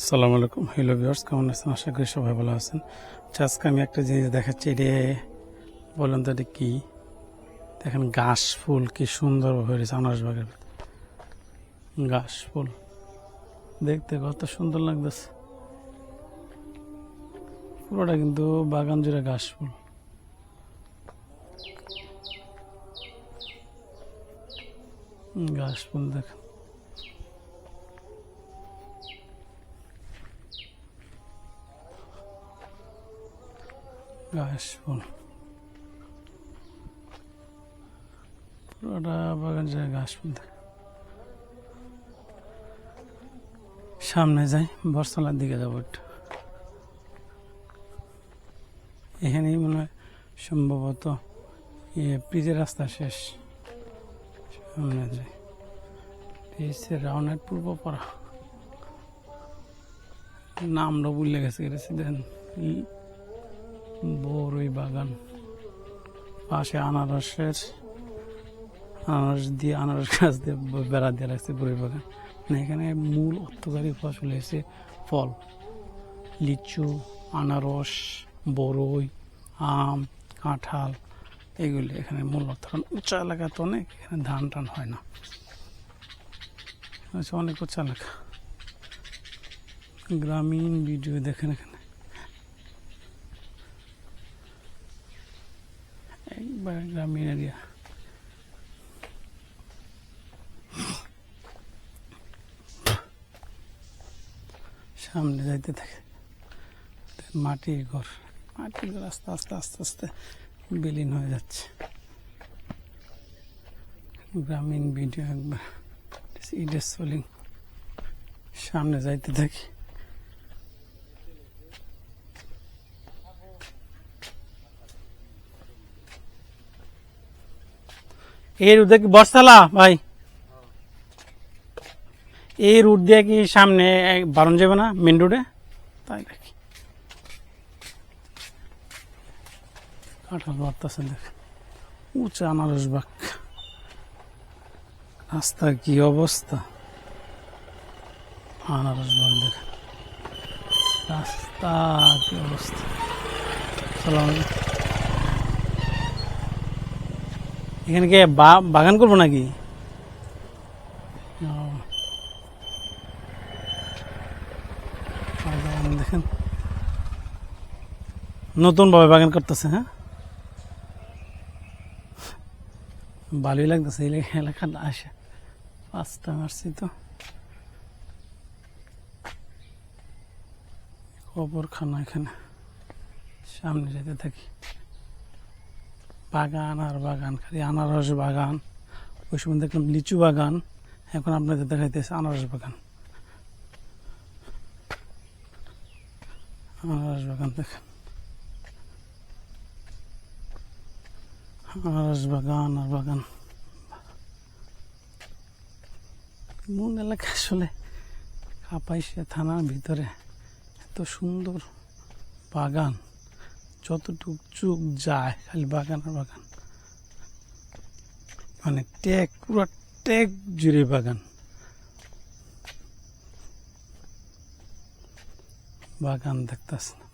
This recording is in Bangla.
আসসালামু আলাইকুম। হ্যালো ভিউয়ার্স কেমন আছেন? আশা করি সবাই ভালো আছেন। আচ্ছা, আজকে আমি একটা জিনিস দেখাচ্ছি। এটা বলুন তো এটা কী? দেখেন ঘাস ফুল কি সুন্দর হয়েছে ভিতরে। ঘাস ফুল। দেখতে কত সুন্দর লাগতেছে। পুরোটা কিন্তু বাগান জুড়ে ঘাস ফুল। ঘাস ফুল দেখেন। ঘাস ফুল পুরোটা বাগান জুড়ে ঘাস ফুল সামনে যাই বরসালার দিকে যাব একটু। এখানেই মনে হয় সম্ভবত ইয়ে ব্রিজের রাস্তা শেষ। সামনে যাই। এসে রাউনের পূর্ব পাড়া নামটা ভুলে গেছে ই- বড়ই বাগান। পাশে আনারসের, আনারস দিয়ে আনারস গাছ দিয়ে বেড়া দিয়ে রাখছে বড়ই বাগান। মানে এখানে মূল অর্থকারী ফসল হয়েছে ফল, লিচু, আনারস বড়ই আম, কাঁঠাল, এগুলি এখানে মূল অর্থ কারণ উঁচা এলাকা তো অনেক, এখানে ধান টান হয় না। হচ্ছে অনেক উঁচা এলাকা। গ্রামীণ ভিডিও দেখেন এখানে একবার গ্রামীণ এরিয়া সামনে যাইতে থাকে। মাটির ঘর। মাটির ঘর আস্তে আস্তে আস্তে আস্তে বিলীন হয়ে যাচ্ছে। গ্রামীণ ভিডিও একবার, ইডের সোলিং। সামনে যাইতে থাকি। এই রুটে কি বর্ষালা ভাই। এই রুট দিয়ে কি সামনে বারণ যাবে না মেন রোডে তাই নাকি কাঁঠাল বাড়তেছে দেখ। উঁচা আনারস বাগ রাস্তার কি অবস্থা? আনারস বাগ দেখেন রাস্তা কি অবস্থা? সালাম। এখানে কে বাগান করব নাকি। দেখেন। নতুন ভাবে বাগান করতেছে হ্যাঁ? ভালোই লাগতেছে, এই এলাকাটা আসে। পাঁচটা মারছি তো। কবরখানা এখানে। সামনে যেতে থাকি। বাগান আর বাগান, খালি আনারস বাগান, ওই সময় দেখলাম লিচু বাগান, এখন আপনাদের দেখাইতেছে আনারস বাগান। আনারস বাগান দেখেন। আনারস বাগান আর বাগান। মন এলাকা আসলে কাপাইশে থানার ভিতরে এত সুন্দর বাগান। যতটুক চুক যায়, খালি বাগান আর বাগান। মানে টেক, পুরো টেক জুড়ে বাগান। বাগান দেখতেছ না।